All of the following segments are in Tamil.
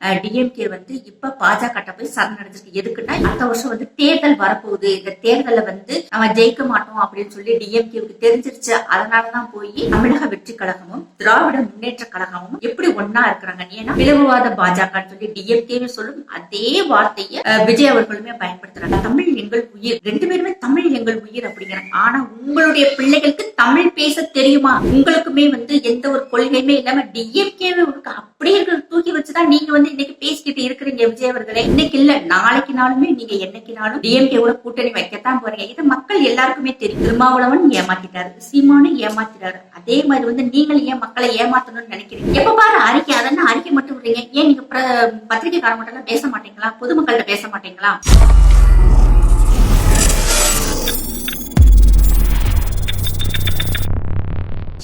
டிஎம்கே வந்து இப்ப பாஜக போய் சரணடைஞ்சிருக்கு எதுக்குன்னா அடுத்த வருஷம் வந்து தேர்தல் வரப்போகுது. இந்த தேர்தலை வந்து நம்ம ஜெயிக்க மாட்டோம் அப்படின்னு சொல்லி டிஎம்கேவுக்கு தெரிஞ்சிருச்சு. அதனாலதான் போய் தமிழக வெற்றி கழகமும் திராவிட முன்னேற்ற கழகமும் எப்படி ஒன்னா இருக்கிறாங்க? ஏன்னா பிளவுவாத பாஜக சொல்லி டிஎம்கேவே சொல்லும் அதே வார்த்தையை விஜய் அவர்களுமே பயன்படுத்துறாங்க. தமிழ் எங்கள் உயிர். ரெண்டு பேருமே தமிழ் எங்கள் உயிர் அப்படிங்கிறாங்க ஆனா உங்களுடைய பிள்ளைகளுக்கு தமிழ் பேச தெரியுமா? உங்களுக்குமே வந்து எந்த ஒரு கொள்கையுமே இல்லாம டிஎம்கேவே அப்படியே இருக்கிற தூக்கி வச்சுதான் நீங்க வந்து இன்னைக்கு பேசிக்கிட்டு இருக்கிறீங்க விஜய் அவர்களே இன்னைக்கு இல்ல நாளைக்கு நாளுமே நீங்க என்னைக்குனாலும் டிஎம்கே கூட கூட்டணி வைக்கத்தான் போறீங்க. இது மக்கள் எல்லாருக்குமே தெரியும். திருமாவளவன் ஏமாத்திட்டாரு சீமானும் ஏமாத்திட்டாரு. அதே மாதிரி வந்து நீங்கள் ஏன் மக்களை ஏமாத்தணும்னு நினைக்கிறீங்க? எப்ப பாரு அறிக்கை அதென்ன அறிக்கை மட்டும் விடுறீங்க? ஏன் நீங்க பசிக்காரன் மட்டும் எல்லாம் பேச மாட்டீங்களா? பொதுமக்கள்கிட்ட பேச மாட்டீங்களா?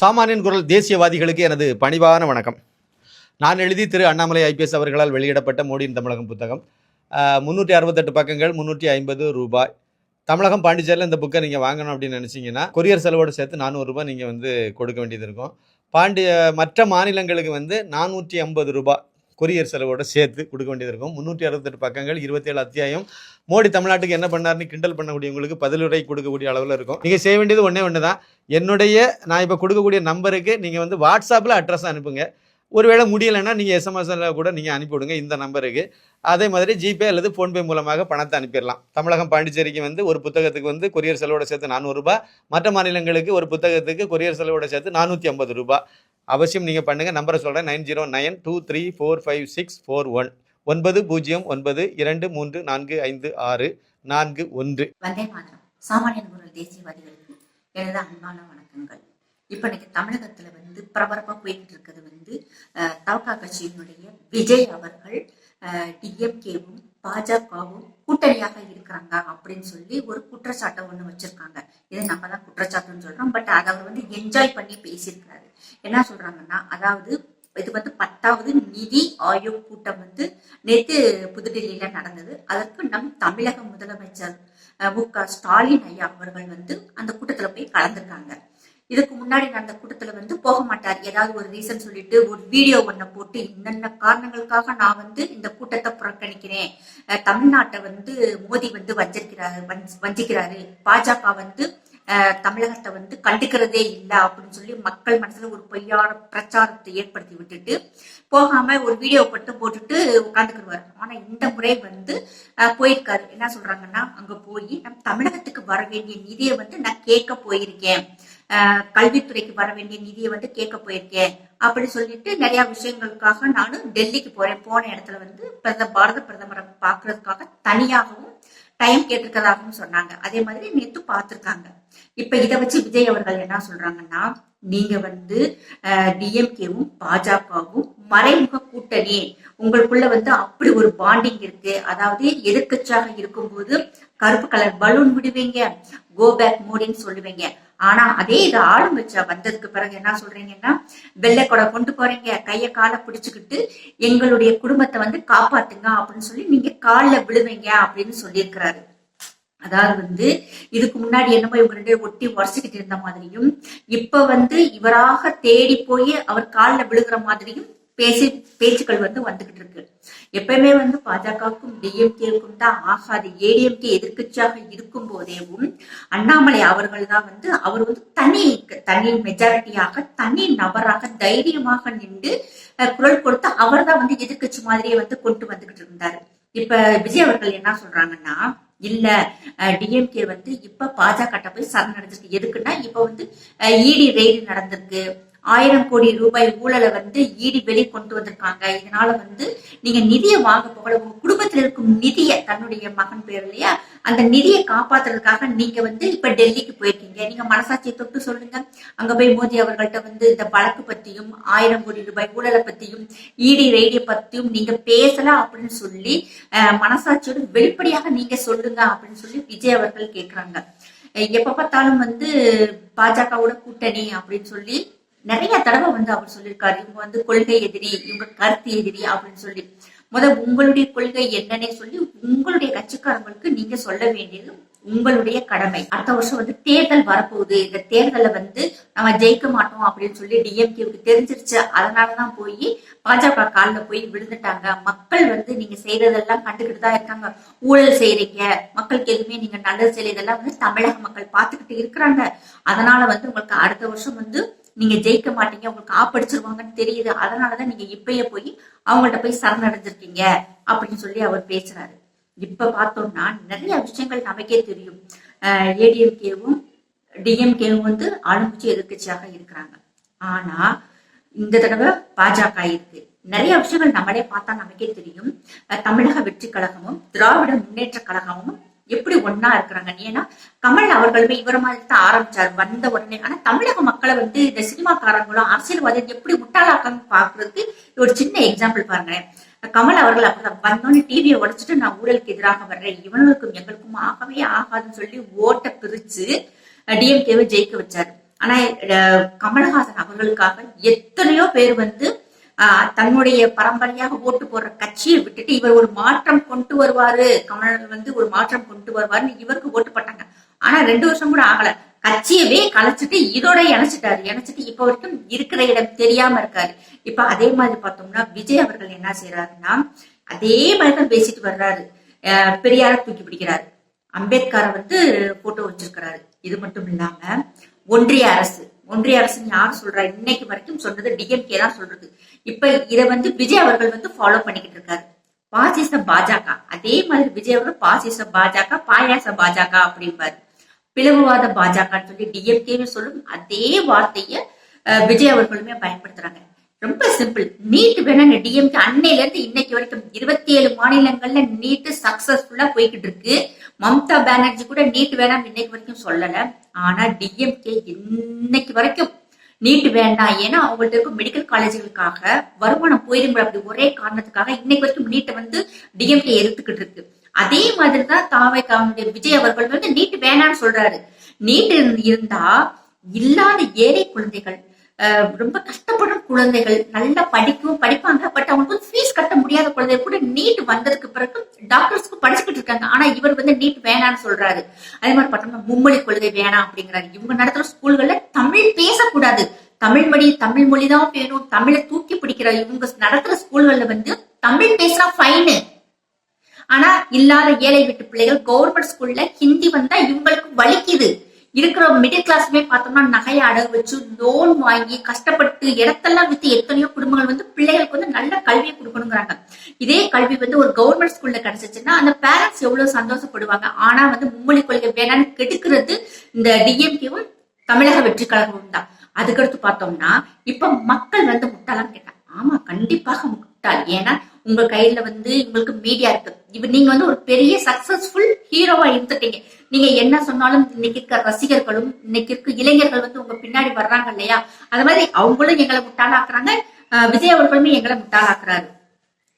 சாமானியன் குரல் தேசியவாதிகளுக்கு எனது பணிவான வணக்கம். நான் எழுதி திரு அண்ணாமலை ஐபிஎஸ் அவர்களால் வெளியிடப்பட்ட மோடியின் தமிழகம் புத்தகம். முந்நூற்றி அறுபத்தெட்டு பக்கங்கள் முந்நூற்றி ஐம்பது ரூபாய். தமிழகம் பாண்டிச்சேரியில் இந்த புக்கை நீங்கள் வாங்கணும் அப்படின்னு நினச்சிங்கன்னா கொரியர் செலவோடு சேர்த்து நானூறுரூபா நீங்கள் வந்து கொடுக்க வேண்டியது இருக்கும். பாண்டிய மற்ற மாநிலங்களுக்கு வந்து நானூற்றி ஐம்பது ரூபாய் கொரியர் செலவோட சேர்த்து கொடுக்க வேண்டியது இருக்கும். முந்நூற்றி அறுபத்தெட்டு பக்கங்கள் இருபத்தேழு அத்தியாயம். மோடி தமிழ்நாட்டுக்கு என்ன பண்ணாருன்னு கிண்டல் பண்ணக்கூடியவங்களுக்கு பதிலுரை கொடுக்கக்கூடிய அளவில் இருக்கும். நீங்கள் செய்ய வேண்டியது ஒன்றே ஒன்று தான் என்னுடைய நான் இப்போ கொடுக்கக்கூடிய நம்பருக்கு நீங்கள் வந்து வாட்ஸ்அப்பில் அட்ரஸ் அனுப்புங்க. ஒருவேளை முடியலைன்னா நீங்கள் எஸ்எம்எஸ்ல கூட நீங்கள் அனுப்பிவிடுங்க இந்த நம்பருக்கு அதே மாதிரி ஜிபே அல்லது ஃபோன்பே மூலமாக பணத்தை அனுப்பிடலாம். தமிழகம் பாண்டிச்சேரிக்கு வந்து ஒரு புத்தகத்துக்கு வந்து கொரியர் செலவோட சேர்த்து நானூறுரூபா மற்ற மாநிலங்களுக்கு ஒரு புத்தகத்துக்கு கொரியர் செலவோட சேர்த்து நானூற்றி ஐம்பது ரூபாய். அவசியம் நீங்கள் பண்ணுங்கள் நம்பரை சொல்கிறேன் nine zero nine two three four five six four one. ஒன்பது பூஜ்ஜியம் ஒன்பது இரண்டு மூன்று நான்கு ஐந்து ஆறு நான்கு ஒன்று. வந்தே சாமானியன் குரல் தேசியவாதிகளுக்கு எனது அன்பான வணக்கங்கள். இப்ப இன்னைக்கு தமிழகத்துல வந்து பரபரப்பா போய்கிட்டு இருக்கிறது வந்து அஹ், தவகா கட்சியினுடைய விஜய் அவர்கள் டிஎம்கேவும் பாஜகவும் கூட்டணியாக இருக்கிறாங்க அப்படின்னு சொல்லி ஒரு குற்றச்சாட்டை ஒண்ணு வச்சிருக்காங்க. இதை நம்ம தான் குற்றச்சாட்டுன்னு சொல்றோம். பட் அதை அவர் வந்து என்ஜாய் பண்ணி பேசியிருக்காரு என்ன சொல்றாங்கன்னா அதாவது இது வந்து பத்தாவது நிதி ஆயோக் கூட்டம் வந்து நேற்று புதுடெல்லியில நடந்தது. அதற்கு நம் தமிழக முதலமைச்சர் மு க ஸ்டாலின் ஐயா அவர்கள் வந்து அந்த கூட்டத்துல போய் கலந்துருக்காங்க. இதுக்கு முன்னாடி நடந்த கூட்டத்துல வந்து போக மாட்டார். ஏதாவது ஒரு ரீசன் சொல்லிட்டு ஒரு வீடியோ ஒன்ன போட்டு இன்னென்ன காரணங்களுக்காக நான் வந்து இந்த கூட்டத்தை புறக்கணிக்கிறேன்? தமிழ்நாட்டை வந்து மோடி வந்து வஞ்சிருக்கிறாரு வஞ்சிக்கிறாரு. பாஜக வந்து தமிழகத்தை வந்து கண்டுக்கிறதே இல்லை அப்படின்னு சொல்லி மக்கள் மனசுல ஒரு பொய்யான பிரச்சாரத்தை ஏற்படுத்தி விட்டுட்டு போகாம ஒரு வீடியோ மட்டும் போட்டுட்டு உட்காந்துக்கிடுவார் ஆனா இந்த முறை வந்து போயிருக்காரு. என்ன சொல்றாங்கன்னா அங்க போய் நம் தமிழகத்துக்கு வர வேண்டிய நிதியை வந்து நான் கேட்க போயிருக்கேன். கல்வித்துறைக்கு வர வேண்டிய நிதியை வந்து கேட்க போயிருக்கேன். அப்படி சொல்லிட்டு நிறைய விஷயங்களுக்காக நானும் டெல்லிக்கு போறேன். போன இடத்துல வந்து பிரத பாரத பிரதமரை பார்க்கறதுக்காக தனியாகவும் டைம் கேட்டிருக்கதாகவும் சொன்னாங்க. அதே மாதிரி நேத்து பார்த்திருக்காங்க. இப்ப இதை வச்சு விஜய் அவர்கள் என்ன சொல்றாங்கன்னா நீங்க வந்து டிஎம்கேவும் பாஜகவும் மறைமுக கூட்டணி. உங்களுக்குள்ள வந்து அப்படி ஒரு பாண்டிங் இருக்கு. அதாவது எதிர்க்கட்சியாக இருக்கும்போது கருப்பு கலர் பலூன் விடுவீங்க கோ பேக் மூடின்னு சொல்லுவீங்க. ஆனா அதே இது ஆளுங்கட்சியா வந்ததுக்கு பிறகு என்ன சொல்றீங்கன்னா வெள்ளை கொடை கொண்டு போறீங்க கைய காலை பிடிச்சுக்கிட்டு எங்களுடைய குடும்பத்தை வந்து காப்பாத்துங்க அப்படின்னு சொல்லி நீங்க காலில் விழுவீங்க அப்படின்னு சொல்லியிருக்கிறாரு. அதாவது வந்து இதுக்கு முன்னாடி என்னமோ இவங்க ரெண்டு ஒட்டி உரசிக்கிட்டு இருந்த மாதிரியும் இப்ப வந்து இவராக தேடி போய் அவர் காலில் விழுகிற மாதிரியும் பேசி பேச்சுக்கள் வந்து வந்துகிட்டு இருக்கு. எப்பயுமே வந்து பாஜகவுக்கும் டிஎம்கேவுக்கும் தான் ஆகாது. ஏடிஎம்கே எதிர்க்கட்சியாக இருக்கும் போதேவும் அண்ணாமலை அவர்கள் தான் வந்து அவர் வந்து தனி தனி மெஜாரிட்டியாக தனி நபராக தைரியமாக நின்று குரல் கொடுத்து அவர் தான் வந்து எதிர்க்கட்சி மாதிரியே வந்து கொண்டு வந்துகிட்டு இருந்தாரு. இப்ப விஜய் அவர்கள் என்ன சொல்றாங்கன்னா இல்ல டிஎம்கே வந்து இப்ப பாஜக போய் சரணடைஞ்சிருக்கு. எதுக்குன்னா இப்ப வந்து இடி ரெய்டு நடந்திருக்கு. ஆயிரம் கோடி ரூபாய் ஊழலை வந்து ஈடி வெளி கொண்டு வந்திருக்காங்க. இதனால வந்து நீங்க நிதியை வாங்க போகல. உங்க குடும்பத்தில் இருக்கும் நிதியை தன்னுடைய மகன் பேர் இல்லையா? அந்த நிதியை காப்பாத்துறதுக்காக நீங்க வந்து இப்ப டெல்லிக்கு போயிருக்கீங்க. நீங்க மனசாட்சியை தொட்டு சொல்லுங்க. அங்க போய் மோடி அவர்கள்ட்ட வந்து இந்த வழக்கு பத்தியும் ஆயிரம் கோடி ரூபாய் ஊழலை பத்தியும் ஈடி ரெய்டியை பத்தியும் நீங்க பேசல அப்படின்னு சொல்லி அஹ், மனசாட்சியோட வெளிப்படையாக நீங்க சொல்லுங்க அப்படின்னு சொல்லி விஜய் அவர்கள் கேட்கிறாங்க எப்ப பார்த்தாலும் வந்து பாஜகவோட கூட்டணி அப்படின்னு சொல்லி நிறைய தடவை வந்து அவர் சொல்லியிருக்காரு இவங்க வந்து கொள்கை எதிரி இவங்க கருத்து எதிரி அப்படின்னு சொல்லி. முத உங்களுடைய கொள்கை என்னன்னே சொல்லி உங்களுடைய கட்சிக்காரங்களுக்கு நீங்க சொல்ல வேண்டியது உங்களுடைய கடமை. அடுத்த வருஷம் வந்து தேர்தல் வரப்போகுது. இந்த தேர்தலை வந்து நம்ம ஜெயிக்க மாட்டோம் அப்படின்னு சொல்லி டிஎம்கேவுக்கு தெரிஞ்சிருச்சு. அதனாலதான் போய் பாஜக காலில் போய் விழுந்துட்டாங்க. மக்கள் வந்து நீங்க செய்யறதெல்லாம் கண்டுகிட்டு தான் இருக்காங்க. ஊழல் செய்யறீங்க மக்களுக்கு எதுவுமே நீங்க நல்லது செய்யறதெல்லாம் வந்து தமிழக மக்கள் பார்த்துக்கிட்டு இருக்கிறாங்க. அதனால வந்து உங்களுக்கு அடுத்த வருஷம் வந்து நீங்க ஜெயிக்க மாட்டீங்க உங்களுக்கு ஆப்படிச்சிருவாங்கன்னு தெரியுது. அதனாலதான் நீங்க இப்பயே போய் அவங்கள்ட்ட போய் சரணடைஞ்சிருக்கீங்க அப்படின்னு சொல்லி அவர் பேசுறாரு. இப்ப பார்த்தோம்னா நிறைய விஷயங்கள் நமக்கே தெரியும். ஏடிஎம்கேவும் டிஎம்கேவும் வந்து ஆளுங்கட்சி எதிர்க்கட்சியாக இருக்கிறாங்க. ஆனா இந்த தடவை பாஜக இருக்கு. நிறைய விஷயங்கள் நம்மளே பார்த்தா நமக்கே தெரியும். அஹ் தமிழக வெற்றி கழகமும் திராவிட முன்னேற்ற கழகமும் எப்படி ஒன்னா இருக்கிறாங்க? ஏன்னா கமல் அவர்களுமே இவர மாதிரி தான் ஆரம்பிச்சாரு வந்த உடனே. ஆனா தமிழக மக்களை வந்து இந்த சினிமாக்காரங்களும் அரசியல்வாதி எப்படி முட்டாளாக்காங்க பாக்குறதுக்கு ஒரு சின்ன எக்ஸாம்பிள் பாருங்களேன். கமல் அவர்கள் அப்பதான் வந்தோன்னு டிவியை உடைச்சிட்டு நான் ஊழலுக்கு எதிராக வர்றேன். இவனுக்கும் எங்களுக்கும் ஆகவே ஆகாதுன்னு சொல்லி ஓட்டை பிரிச்சு டிஎம்கேவை ஜெயிக்க வச்சாரு. ஆனா கமல்ஹாசன் கமலஹாசன் அவர்களுக்காக எத்தனையோ பேர் வந்து தன்னுடைய பரம்பரையாக ஓட்டு போடுற கட்சியை விட்டுட்டு இவர் ஒரு மாற்றம் கொண்டு வருவாரு. கமல் வந்து ஒரு மாற்றம் கொண்டு வருவாருன்னு இவருக்கு ஓட்டு போட்டாங்க. ஆனா ரெண்டு வருஷம் கூட ஆகல. கட்சியவே கலைச்சிட்டு இதோட இணைச்சிட்டாரு. இணைச்சிட்டு இப்ப வரைக்கும் இருக்கிற இடம் தெரியாம இருக்காரு. இப்ப அதே மாதிரி பார்த்தோம்னா விஜய் அவர்கள் என்ன செய்யறாருன்னா அதே மாதிரிதான் பேசிட்டு வர்றாரு. பெரியார தூக்கி பிடிக்கிறாரு. அம்பேத்கரை வந்து போட்டோ வச்சிருக்கிறாரு. இது மட்டும் இல்லாம ஒன்றிய அரசு ஒன்றிய அரசு யார் சொல்றா? இன்னைக்கு வரைக்கும் சொன்னது டிஎம்கே தான் சொல்றது. இப்ப இத வந்து விஜய் அவர்கள் வந்து ஃபாலோ பண்ணிக்கிட்டு இருக்காரு. பாசிச பாஜக. அதே மாதிரி விஜய் அவர்கள் பாசிச பாஜக பாயாச பாஜக அப்படிம்பாரு. பிளவுவாத பாஜகன்னு சொல்லி டிஎம்கேன்னு சொல்லும் அதே வார்த்தைய அஹ், விஜய் அவர்களுமே பயன்படுத்துறாங்க. ரொம்ப சிம்பிள் நீட் வேணாங்க டிஎம்கே அன்னையில இருந்து இன்னைக்கு வரைக்கும் இருபத்தி ஏழு மாநிலங்கள்ல நீட் சக்சஸ்ஃபுல்லா போய்கிட்டு இருக்கு. மம்தா பானர்ஜி கூட நீட் வேணாம் இன்னைக்கு வரைக்கும் சொல்லல. ஆனா டிஎம்கே இன்னைக்கு வரைக்கும் நீட் வேண்டாம். ஏன்னா அவங்கள்ட்ட இருக்கும் மெடிக்கல் காலேஜுகளுக்காக வருமானம் போயிடும் அப்படி ஒரே காரணத்துக்காக இன்னைக்கு வரைக்கும் நீட்டை வந்து டிஎம்கே எதிர்த்துக்கிட்டு இருக்கு. அதே மாதிரி தான் தாவைக்காவுடைய விஜய் அவர்கள் வந்து நீட் வேணாம்னு சொல்றாரு. நீட் இருந்தா இல்லாத ஏழை குழந்தைகள் அஹ், ரொம்ப கஷ்டப்படும் குழந்தைகள் நல்லா படிக்கவும் படிப்பாங்க. பட் அவங்களுக்கு ஃபீஸ் கட்ட முடியாத குழந்தைகள் கூட நீட் வந்ததுக்கு பிறகு இருக்காங்க ஆனா இவர் வந்து நீட் வேணாம்னு சொல்றாரு. அதே மாதிரி பார்த்தோம்னா மும்மொழி கொள்கை வேணாம் அப்படிங்கிறாரு. இவங்க நடத்துற ஸ்கூல்கள்ல தமிழ் பேசக்கூடாது. தமிழ் மொழி தமிழ் மொழி தான் வேணும். தமிழை தூக்கி பிடிக்கிற இவங்க நடத்துற ஸ்கூல்கள்ல வந்து தமிழ் பேசினா ஃபைனு ஆனா இல்லாத ஏழை வீட்டு பிள்ளைகள் கவர்மெண்ட் ஸ்கூல்ல ஹிந்தி வந்தா இவங்களுக்கு வலிக்குது. இருக்கிற மிடில் கிளாஸ்மே பார்த்தோம்னா நகையை அடகு வச்சு லோன் வாங்கி கஷ்டப்பட்டு இடத்தெல்லாம் வித்து எத்தனையோ குடும்பங்கள் வந்து பிள்ளைகளுக்கு வந்து நல்ல கல்வியை கொடுக்கணுங்கிறாங்க. இதே கல்வி வந்து ஒரு கவர்மெண்ட் ஸ்கூல்ல கிடைச்சிச்சுன்னா அந்த பேரண்ட்ஸ் எவ்வளவு சந்தோஷப்படுவாங்க? ஆனா வந்து மும்மொழி கொள்கை வேணான்னு கெடுக்கிறது இந்த டிஎம்கேவும் தமிழக வெற்றி கழகமும் தான். அதுக்கடுத்து பார்த்தோம்னா இப்ப மக்கள் வந்து முட்டாளான்னு கேட்டாங்க ஆமா கண்டிப்பாக முட்டாள். ஏன்னா உங்க கையில வந்து உங்களுக்கு மீடியா இருக்கு. இப்ப நீங்க வந்து ஒரு பெரிய சக்சஸ்ஃபுல் ஹீரோவா இருந்துட்டீங்க. நீங்க என்ன சொன்னாலும் இன்னைக்கு இருக்க ரசிகர்களும் இன்னைக்கு இருக்க இளைஞர்கள் வந்து உங்க பின்னாடி வர்றாங்க இல்லையா? அது மாதிரி அவங்களும் எங்களை முட்டாளாக்குறாங்க. அஹ் விஜய் அவர்களுமே எங்களை முட்டாளாக்குறாரு.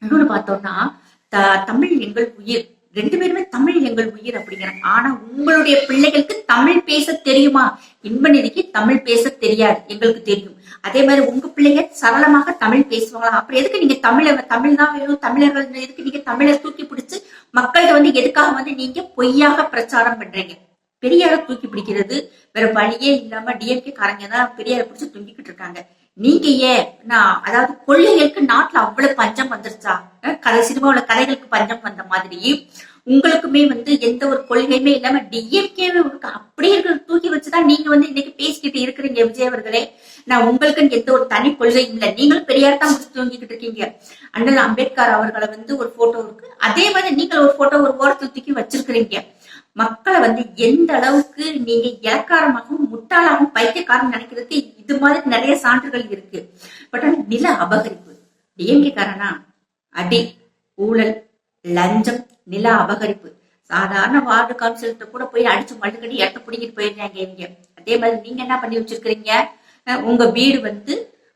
இன்னொன்னு பார்த்தோம்னா த- தமிழ் எங்கள் உயிர். ரெண்டு பேருமே தமிழ் எங்கள் உயிர் அப்படிங்கிறாங்க ஆனா உங்களுடைய பிள்ளைகளுக்கு தமிழ் பேச தெரியுமா? இன்பநிதிக்கு தமிழ் பேச தெரியாது. எங்களுக்கு தெரியும். அதே மாதிரி உங்க பிள்ளைங்க சரளமாக தமிழ் பேசுவாங்களா? அப்புறம் எதுக்கு நீங்க தமிழ தமிழ் தான் வேணும் தமிழர்கள் எதுக்கு நீங்க தமிழை தூக்கி பிடிச்சு மக்கள்கிட்ட வந்து எதுக்காக வந்து நீங்க பொய்யாக பிரச்சாரம் பண்றீங்க? பெரியார தூக்கி பிடிக்கிறது வேற வழியே இல்லாம டிஎம்கே காரங்க தான் பெரியார பிடிச்சு தூங்கிக்கிட்டு இருக்காங்க. நீங்க ஏன் நான் அதாவது கொள்ளைகளுக்கு நாட்டுல அவ்வளவு பஞ்சம் வந்துருச்சா? கதை சினிமாவில கதைகளுக்கு பஞ்சம் வந்த மாதிரி உங்களுக்குமே வந்து எந்த ஒரு கொள்கையுமே இல்லாம டிஎம்கே அப்படியே இருக்கிற தூக்கி வச்சுதான் நீங்க வந்து இன்னைக்கு பேசிக்கிட்டு இருக்கிறீங்க விஜய் அவர்களே. நான் உங்களுக்கு எந்த ஒரு தனி கொள்கையும் இல்லை. நீங்களும் பெரியார் தான் முடிச்சு தூங்கிக்கிட்டு இருக்கீங்க. அண்ணல் அம்பேத்கர் அவர்களை வந்து ஒரு போட்டோ இருக்கு. அதே மாதிரி நீங்கள் ஒரு போட்டோ ஒரு ஓரத்தில் தூக்கி வச்சிருக்கிறீங்க. மக்களை வந்து எந்த அளவுக்கு நீங்க இலக்காரமாகவும் முட்டாளாகவும் பைத்தியக்காரன் நினைக்கிறதுக்கு இது மாதிரி நிறைய சான்றுகள் இருக்கு. பட் ஆனா நில அபகரிப்பு. டிஎம்கே காரனா? அடி ஊழல் லஞ்சம் நில அபகரிப்பு. சாதாரண வார்டு கவுன்சிலர்கிட்ட கூட போய் அடிச்சு மழுக்கடி இடத்த பிடிக்கிட்டு போயிருந்தாங்க இவங்க. அதே மாதிரி நீங்க என்ன பண்ணி வச்சிருக்கிறீங்க? உங்க வீடு வந்து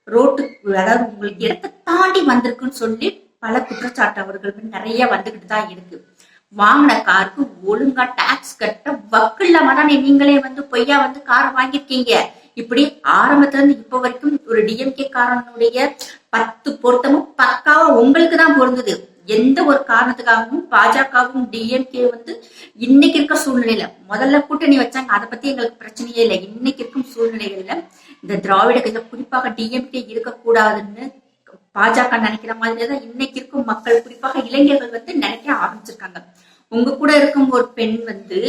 ரோட்டுக்கு அதாவது உங்களுக்கு இடத்தை தாண்டி வந்திருக்குன்னு சொல்லி பல குற்றச்சாட்டு அவர்கள் நிறைய வந்துகிட்டு தான் இருக்கு. வாங்கின காருக்கு ஒழுங்கா டாக்ஸ் கட்ட வக்கு இல்லாம தானே நீங்களே வந்து பொய்யா வந்து காரை வாங்கியிருக்கீங்க. இப்படி ஆரம்பத்துல இருந்து இப்ப வரைக்கும் ஒரு டிஎம்கே காரனுடைய பத்து பொருத்தமும் பக்காவா உங்களுக்கு தான் பொருந்தது. எந்த ஒரு காரணத்துக்காகவும் பாஜகவும் டிஎம்கே வந்து இன்னைக்கு இருக்க சூழ்நிலையில முதல்ல கூட்டணி வச்சாங்க அதை பத்தி எங்களுக்கு பிரச்சனையே இல்லை. இன்னைக்கு இருக்கும் சூழ்நிலைகள்ல இந்த திராவிட கட்சி குறிப்பாக டிஎம்கே இருக்கக்கூடாதுன்னு பாஜக நினைக்கிற மாதிரி தான் இன்னைக்கு இருக்கும் மக்கள் குறிப்பாக இளைஞர்கள் வந்து நினைக்க ஆரம்பிச்சிருக்காங்க. உங்க கூட இருக்கும் ஒரு பெண் வந்து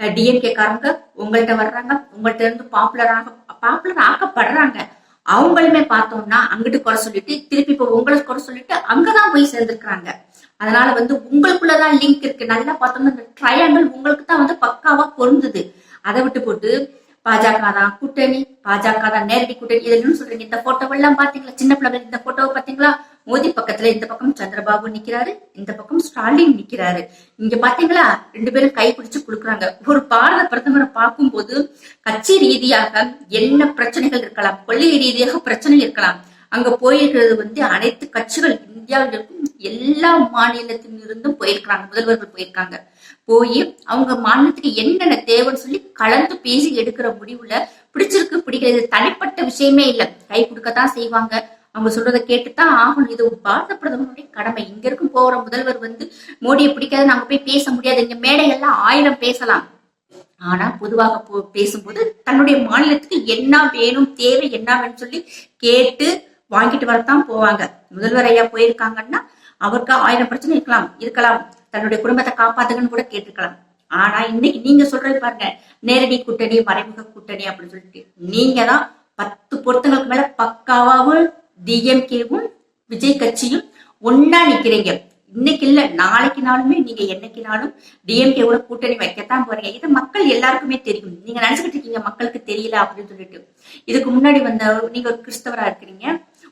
டிஎம்கே காரங்க உங்கள்கிட்ட வர்றாங்க உங்கள்கிட்ட இருந்து பாப்புலர் ஆக பாப்புலர் ஆக்கப்படுறாங்க. அவங்களுமே பார்த்தோம்னா அங்கிட்டு குறை சொல்லிட்டு திருப்பி இப்போ உங்களை குறை சொல்லிட்டு அங்கதான் போய் சேர்ந்துருக்காங்க அதனால வந்து உங்களுக்குள்ளதான் லிங்க் இருக்கு. நல்லா பார்த்தோம்னா இந்த ட்ரையாங்கிள் உங்களுக்கு தான் வந்து பக்காவா பொருந்தது. அதை விட்டு போட்டு பாஜக தான் கூட்டணி பாஜக தான் நேரடி கூட்டணி. இதுல சொல்றீங்க இந்த போட்டோ எல்லாம் பாத்தீங்களா சின்ன பிள்ளைங்க இந்த போட்டோவை பாத்தீங்களா மோடி பக்கத்துல இந்த பக்கம் சந்திரபாபு நிக்கிறாரு இந்த பக்கம் ஸ்டாலின் நிக்கிறாரு. இங்க பாத்தீங்களா ரெண்டு பேரும் கை பிடிச்சு குடுக்குறாங்க ஒரு பாரத பிரதமரை பார்க்கும்போது கட்சி ரீதியாக என்ன பிரச்சனைகள் இருக்கலாம்? கொள்கை ரீதியாக பிரச்சனை இருக்கலாம். அங்க போயிருக்கிறது வந்து அனைத்து கட்சிகள் இந்தியாவில் இருக்கும் எல்லா மாநிலத்திலிருந்தும் இருந்தும் போயிருக்கிறாங்க. முதல்வர்கள் போயிருக்காங்க. போய் அவங்க மாநிலத்துக்கு என்னென்ன தேவைன்னு சொல்லி கலந்து பேசி எடுக்கிற முடிவுல பிடிச்சிருக்கு பிடிக்கிறது தனிப்பட்ட விஷயமே இல்லை. கை கொடுக்கத்தான் செய்வாங்க. அவங்க சொல்றதை கேட்டுத்தான் ஆகணும். இது பாரத பிரதமருடைய கடமை. இங்க இருக்கும் போற முதல்வர் வந்து மோடியை பிடிக்காது நாங்க போய் பேச முடியாது. இங்க மேடைகள்லாம் ஆயிரம் பேசலாம். ஆனா பொதுவாக போ பேசும்போது தன்னுடைய மாநிலத்துக்கு என்ன வேணும் தேவை என்ன வேணும்னு சொல்லி கேட்டு வாங்கிட்டு வரத்தான் போவாங்க. முதல்வர் ஐயா போயிருக்காங்கன்னா அவருக்கு ஆயிரம் பிரச்சனை இருக்கலாம் இருக்கலாம். தன்னுடைய குடும்பத்தை காப்பாத்துங்கன்னு கூட கேட்டிருக்கலாம். ஆனா இன்னைக்கு நீங்க சொல்றது பாருங்க நேரடி கூட்டணி மறைமுக கூட்டணி அப்படின்னு சொல்லிட்டு. நீங்க தான் பத்து பொருத்தங்களுக்கு மேல பக்காவாவும் டிஎம்கேவும் விஜய் கட்சியும் ஒன்னா நிக்கிறீங்க. இன்னைக்கு இல்ல நாளைக்கு நாளுமே நீங்க என்னைக்குனாலும் டிஎம்கேவோட கூட்டணி வைக்கத்தான் போறீங்க. இது மக்கள் எல்லாருக்குமே தெரியும். நீங்க நினைச்சுக்கிட்டு இருக்கீங்க மக்களுக்கு தெரியல அப்படின்னு சொல்லிட்டு. இதுக்கு முன்னாடி வந்த நீங்க ஒரு கிறிஸ்தவரா இருக்கிறீங்க.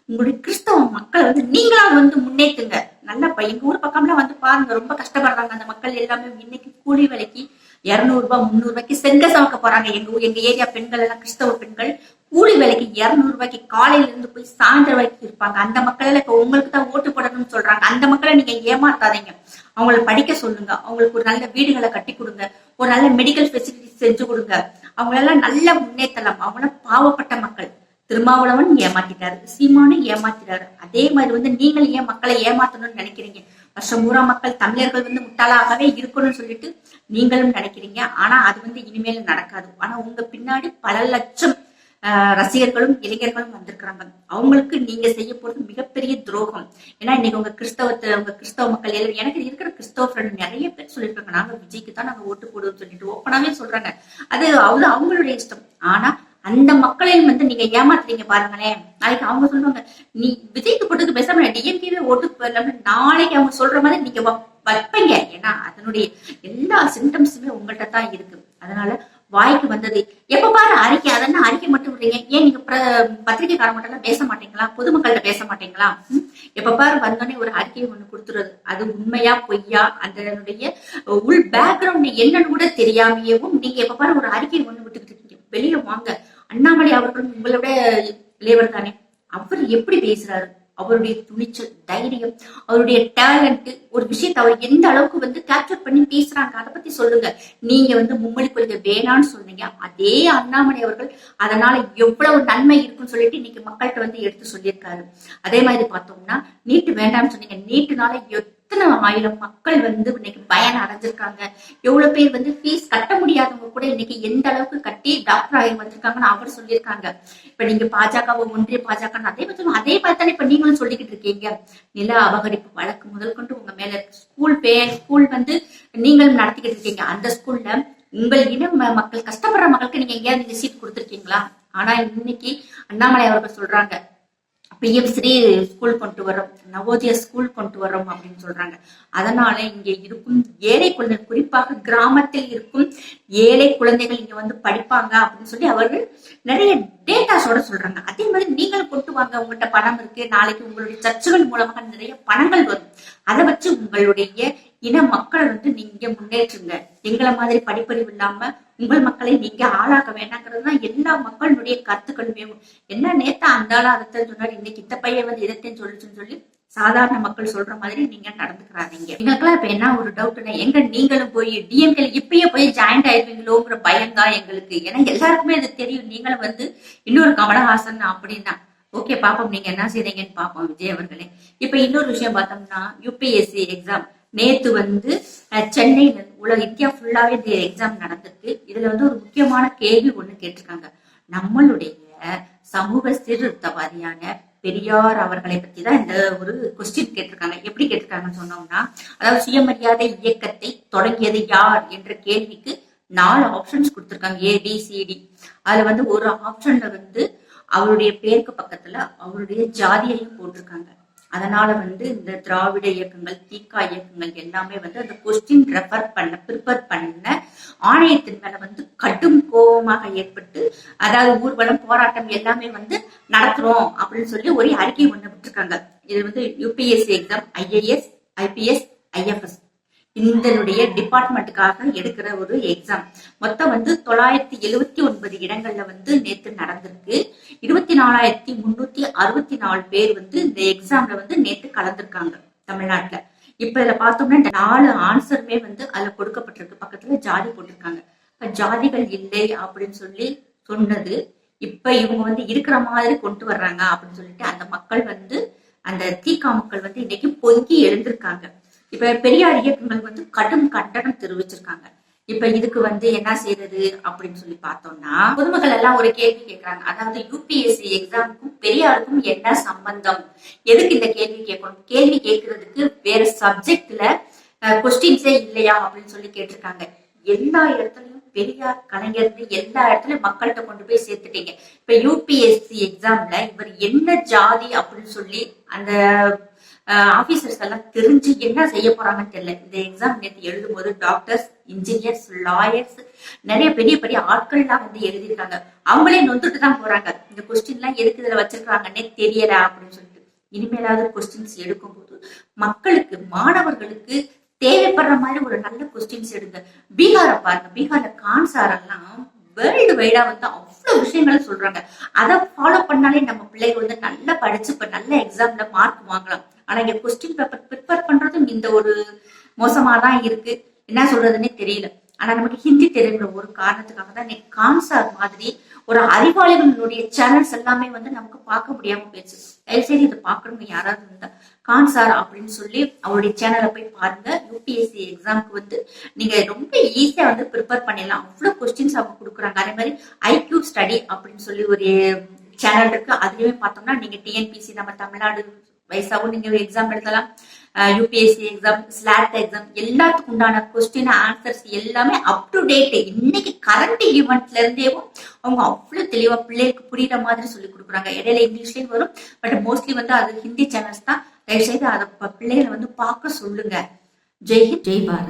உங்களுடைய கிறிஸ்தவ மக்களை வந்து நீங்களா வந்து முன்னேற்றுங்க நல்லா இப்ப எங்க ஊர் பக்கம்லாம் வந்து பாருங்க ரொம்ப கஷ்டப்படுறாங்க. அந்த மக்கள் எல்லாமே இன்னைக்கு கூலி விலைக்கு இரநூறுபா முந்நூறுபாய்க்கு செங்க சமைக்க போறாங்க. எங்க ஊர் எங்க ஏரியா பெண்கள் எல்லாம் கிறிஸ்தவ பெண்கள் கூலி விலைக்கு இருநூறு ரூபாய்க்கு காலையில இருந்து போய் சாயந்தரம் வரைக்கும் இருப்பாங்க. அந்த மக்கள் எல்லாம் இப்ப உங்களுக்கு தான் ஓட்டு போடணும்னு சொல்றாங்க. அந்த மக்களை நீங்க ஏமாத்தாதீங்க. அவங்கள படிக்க சொல்லுங்க. அவங்களுக்கு ஒரு நல்ல வீடுகளை கட்டி கொடுங்க. ஒரு நல்ல மெடிக்கல் ஃபெசிலிட்டி செஞ்சு கொடுங்க. அவங்களெல்லாம் நல்ல முன்னேற்றலாம் அவங்களாம் பாவப்பட்ட மக்கள். திருமாவளவன் ஏமாத்திட்டாரு சீமானும் ஏமாத்திட்டாரு. அதே மாதிரி வந்து நீங்கள் ஏன் மக்களை ஏமாத்தணும்னு நினைக்கிறீங்க? வருஷம் பூரா மக்கள் தமிழர்கள் வந்து முட்டாளாகவே இருக்கணும்னு சொல்லிட்டு நீங்களும் நினைக்கிறீங்க. ஆனா அது வந்து இனிமேல் நடக்காது. ஆனா உங்க பின்னாடி பல லட்சம் ஆஹ், ரசிகர்களும் இளைஞர்களும் வந்திருக்கிறாங்க. அவங்களுக்கு நீங்க செய்ய போறது மிகப்பெரிய துரோகம். ஏன்னா இன்னைக்கு உங்க கிறிஸ்தவத்துல உங்க கிறிஸ்தவ மக்கள் எல்லாரும் எனக்கு இருக்கிற கிறிஸ்தவ ஃப்ரெண்ட் நிறைய பேர் சொல்லியிருக்காங்க. நாங்க விஜய்க்கு தான் நாங்க ஓட்டு போடுவோம்னு சொல்லிட்டு ஓப்பனாவே சொல்றாங்க. அது அவ்வளவு அவங்களுடைய இஷ்டம். ஆனா அந்த மக்களையும் வந்து நீங்க ஏமாத்துறீங்க பாருங்களேன். நாளைக்கு அவங்க சொல்லுவாங்க நீ விஜய்க்கு போட்டுக்கு பேசாம டிஎம்கேவே ஓட்டு நாளைக்கு அவங்க சொல்ற மாதிரி நீங்க வைப்பீங்க. ஏன்னா அதனுடைய எல்லா சிம்டம்ஸுமே உங்கள்கிட்ட தான் இருக்கு. அதனால வாய்க்கு வந்தது. எப்ப பாரு அறிக்கை அதென்ன அறிக்கை மட்டும் விடுறீங்க? ஏன் நீங்க பத்திரிகைக்கார மட்டும் எல்லாம் பேச மாட்டீங்களா? பொதுமக்கள்கிட்ட பேச மாட்டீங்களா? எப்ப பாரு வந்தோடனே ஒரு அறிக்கையை ஒண்ணு கொடுத்துருது. அது உண்மையா பொய்யா அதனுடைய உள் பேக்ரவுண்ட் என்னன்னு கூட தெரியாமையவும் நீங்க எப்ப பாரு ஒரு அறிக்கை ஒண்ணு விட்டுக்கிட்டு இருக்கீங்க. வெளியே வாங்க. அண்ணாமலை அவர்களும் உங்களோட இளையவர் தானே? அவர் எப்படி பேசுறாரு? அவருடைய துணிச்சல் தைரியம் அவருடைய டேலண்ட் ஒரு விஷயத்தை அவர் எந்த அளவுக்கு வந்து கேப்சர் பண்ணி பேசுறாங்க அதை பத்தி சொல்லுங்க. நீங்க வந்து மும்மொழி கொள்கை வேணாம்னு சொன்னீங்க. அதே அண்ணாமலை அவர்கள் அதனால எவ்வளவு நன்மை இருக்குன்னு சொல்லிட்டு இன்னைக்கு மக்கள்கிட்ட வந்து எடுத்து சொல்லியிருக்காரு. அதே மாதிரி பார்த்தோம்னா நீட்டு வேண்டாம்னு சொன்னீங்க. நீட்டுனால எத்தனை ஆயிரம் மக்கள் வந்து இன்னைக்கு பயன் அடைஞ்சிருக்காங்க? எவ்வளவு பேர் வந்து ஃபீஸ் கட்ட முடியாதவங்க கூட இன்னைக்கு எந்த அளவுக்கு கட்டி டாக்டர் ஆகி வந்திருக்காங்கன்னு அவர் சொல்லியிருக்காங்க. இப்ப நீங்க பாஜக ஒன்றிய பாஜக அதே பத்தி அதே பார்த்தாலே இப்ப நீங்களும் சொல்லிக்கிட்டு இருக்கீங்க. நில அபகரிப்பு வழக்கு முதல் கொண்டு உங்க மேல இருக்கு ஸ்கூல் பே ஸ்கூல் வந்து நீங்களும் நடத்திக்கிட்டு இருக்கீங்க. அந்த ஸ்கூல்ல உங்கள் இன மக்கள் கஷ்டப்படுற மக்களுக்கு நீங்க எங்கேயாவது நீங்க சீட் கொடுத்துருக்கீங்களா? ஆனா இன்னைக்கு அண்ணாமலை அவர்கள் சொல்றாங்க பிஎம்ஸ்ரீ ஸ்கூல் கொண்டு வரோம் நவோதய ஸ்கூல் கொண்டு வரோம் அப்படின்னு சொல்றாங்க. அதனால இங்க இருக்கும் ஏழை குழந்தைகள் குறிப்பாக கிராமத்தில் இருக்கும் ஏழை குழந்தைகள் இங்க வந்து படிப்பாங்க அப்படின்னு சொல்லி அவர்கள் நிறைய டேட்டாஸோட சொல்றாங்க. அதே மாதிரி நீங்கள் கொண்டு வாங்க உங்கள்கிட்ட பணம் இருக்கு நாளைக்கு உங்களுடைய சர்ச்சுகள் மூலமாக நிறைய பணங்கள் வரும். அதை வச்சு உங்களுடைய இன மக்கள் வந்து நீங்க முன்னேற்றுங்க. எங்களை மாதிரி படிப்பறிவு இல்லாம உங்கள் மக்களை நீங்க ஆளாக்க வேண்டாங்கிறது தான் எல்லா மக்களுடைய கருத்துக்களுமே. என்ன நேத்தா அந்த ஆளா அதை சொன்னார் இன்னைக்கு இந்த பையன் வந்து இதத்தையும் சொல்லிச்சுன்னு சொல்லி சாதாரண மக்கள் சொல்ற மாதிரி நீங்க நடந்துக்கிறாதீங்க. எங்களுக்குலாம் இப்ப என்ன ஒரு டவுட்னா எங்க நீங்களும் போய் டிஎம்கே இப்பயே போய் ஜாயிண்ட் ஆயிருவீங்களோங்கிற பயம் தான் எங்களுக்கு. ஏன்னா எல்லாருக்குமே அது தெரியும். நீங்களும் வந்து இன்னொரு கமலஹாசன் அப்படின்னா. ஓகே பாப்போம். நீங்க என்ன செய்றீங்கன்னு பாப்போம் விஜய் அவர்களே. இப்ப இன்னொரு விஷயம் பார்த்தோம்னா யூபிஎஸ்சி எக்ஸாம் நேத்து வந்து சென்னையில உலக இந்தியா ஃபுல்லாவே இந்த எக்ஸாம் நடந்திருக்கு. இதுல வந்து ஒரு முக்கியமான கேள்வி ஒண்ணு கேட்டிருக்காங்க. நம்மளுடைய சமூக சீர்திருத்தவாதியான பெரியார் அவர்களை பத்தி தான் இந்த ஒரு கொஸ்டின் கேட்டிருக்காங்க. எப்படி கேட்டிருக்காங்கன்னு சொன்னோம்னா அதாவது சுயமரியாதை இயக்கத்தை தொடங்கியது யார் என்ற கேள்விக்கு நாலு ஆப்ஷன்ஸ் கொடுத்திருக்காங்க. ஏ பி சிடி அதுல வந்து ஒரு ஆப்ஷன்ல வந்து அவருடைய பேருக்கு பக்கத்துல அவருடைய ஜாதியையும் போட்டிருக்காங்க. அதனால வந்து இந்த திராவிட இயக்கங்கள் தீக்கா இயக்கங்கள் எல்லாமே வந்து அந்த கொஸ்டின் ரெஃபர் பண்ண ப்ரிப்பேர் பண்ண ஆணையத்தின் மேல வந்து கடும் கோபமாக ஏற்பட்டு அதாவது ஊர்வலம் போராட்டம் எல்லாமே வந்து நடத்துறோம் அப்படின்னு சொல்லி ஒரு அறிக்கை ஒண்ணு விட்டுருக்காங்க. இது வந்து UPSC exam IAS IPS IFS இதனுடைய டிபார்ட்மெண்ட்டுக்காக எடுக்கிற ஒரு எக்ஸாம் மொத்தம் வந்து தொள்ளாயிரத்தி எழுவத்தி ஒன்பது இடங்கள்ல வந்து நேத்து நடந்திருக்கு. இருபத்தி நாலாயிரத்தி முன்னூத்தி அறுபத்தி நாலு பேர் வந்து இந்த எக்ஸாம்ல வந்து நேத்து கலந்துருக்காங்க தமிழ்நாட்டுல. இப்ப இதுல பார்த்தோம்னா நாலு ஆன்சருமே வந்து அதுல கொடுக்கப்பட்டிருக்கு. பக்கத்துல ஜாதி போட்டிருக்காங்க. இப்ப ஜாதிகள் இல்லை அப்படின்னு சொல்லி சொன்னது. இப்ப இவங்க வந்து இருக்கிற மாதிரி கொண்டு வர்றாங்க அப்படின்னு சொல்லிட்டு அந்த மக்கள் வந்து அந்த தீக்கா மக்கள் வந்து இன்னைக்கு பொங்கி எழுந்திருக்காங்க. இப்ப பெரியார் இயக்கங்கள் வந்து கடும் கண்டனம் தெரிவிச்சிருக்காங்க. இப்ப இதுக்கு வந்து என்ன செய்யறது அப்படின்னு சொல்லி பார்த்தோம்னா பொதுமக்கள் எல்லாம் ஒரு கேள்வி கேட்கறாங்க அதாவது யூபிஎஸ்சி எக்ஸாமுக்கும் பெரியாருக்கும் என்ன சம்பந்தம்? எதுக்கு இந்த கேள்வி கேட்கணும்? கேள்வி கேட்கறதுக்கு வேற சப்ஜெக்ட்ல கொஸ்டின்ஸே இல்லையா அப்படின்னு சொல்லி கேட்டிருக்காங்க. எல்லா இடத்துலயும் பெரியார் கலைஞர்னு எல்லா இடத்துலயும் மக்கள்கிட்ட கொண்டு போய் சேர்த்துட்டீங்க. இப்ப யூபிஎஸ்சி எக்ஸாம்ல இவர் என்ன ஜாதி அப்படின்னு சொல்லி அந்த ஆபீசர்ஸ் எல்லாம் தெரிஞ்சு என்ன செய்ய போறாங்கன்னு தெரியல. இந்த எக்ஸாம் நேற்று எழுதும்போது டாக்டர்ஸ் இன்ஜினியர்ஸ் லாயர்ஸ் நிறைய பெரிய பெரிய ஆட்கள்லாம் வந்து எழுதியிருக்காங்க. அவங்களே நொந்துட்டு தான் போறாங்க. இந்த கொஸ்டின் எல்லாம் எதுக்கு இதுல வச்சிருக்காங்கன்னே தெரியல அப்படின்னு சொல்லிட்டு. இனிமேலாவது கொஸ்டின்ஸ் எடுக்கும்போது மக்களுக்கு மாணவர்களுக்கு தேவைப்படுற மாதிரி ஒரு நல்ல கொஸ்டின்ஸ் எடுங்க. பீகாரை பாருங்க. பீகார்ல கான்சாரெல்லாம் வேர்ல்டு வைடா வந்து அவ்வளவு விஷயங்களை சொல்றாங்க. அதை ஃபாலோ பண்ணாலே நம்ம பிள்ளைங்க வந்து நல்லா படிச்சு இப்ப நல்ல எக்ஸாம்ல மார்க் வாங்கலாம். ஆனா இங்க கொஸ்டின் பேப்பர் ப்ரிப்பேர் பண்றதும் இந்த ஒரு மோசமா தான் இருக்கு. என்ன சொல்றதுன்னே தெரியல. ஆனா நமக்கு ஹிந்தி தெரியுங்கிற ஒரு காரணத்துக்காக தான் இன்னைக்கு கான்சார் மாதிரி ஒரு அறிவாளிகளுடைய சேனல்ஸ் எல்லாமே வந்து நமக்கு பார்க்க முடியாம போயிடுச்சு. தயவுசெய்து இதை பார்க்கணுங்க யாராவது இருந்தா கான்சார் அப்படின்னு சொல்லி அவருடைய சேனலை போய் பாருங்க. யூபிஎஸ்சி எக்ஸாம்க்கு வந்து நீங்க ரொம்ப ஈஸியா வந்து ப்ரிப்பேர் பண்ணிடலாம். அவ்வளவு கொஸ்டின்ஸ் அவங்க கொடுக்குறாங்க. அதே மாதிரி ஐக்யூ ஸ்டடி அப்படின்னு சொல்லி ஒரு சேனல் இருக்கு. அதுலயுமே பார்த்தோம்னா நீங்க டிஎன்பிசி நம்ம தமிழ்நாடு வயசாகவும் நீங்க எக்ஸாம் எழுதலாம். யூபிஎஸ்சி எக்ஸாம் ஸ்லாட் எக்ஸாம் எல்லாத்துக்கு உண்டான கொஸ்டின் ஆன்சர்ஸ் எல்லாமே அப் டு டேட் இன்னைக்கு கரண்ட் ஈவெண்ட்ல இருந்தேவும் அவங்க அவ்வளவு தெளிவா பிள்ளைகளுக்கு புரியுற மாதிரி சொல்லி கொடுக்குறாங்க. இடையில இங்கிலீஷ்லயும் வரும் பட் மோஸ்ட்லி வந்து அது ஹிந்தி சேனல்ஸ் தான். தயவுசெய்து அதை பிள்ளைகளை வந்து பார்க்க சொல்லுங்க. ஜெய் ஹிந்த் ஜெய் பாரத்.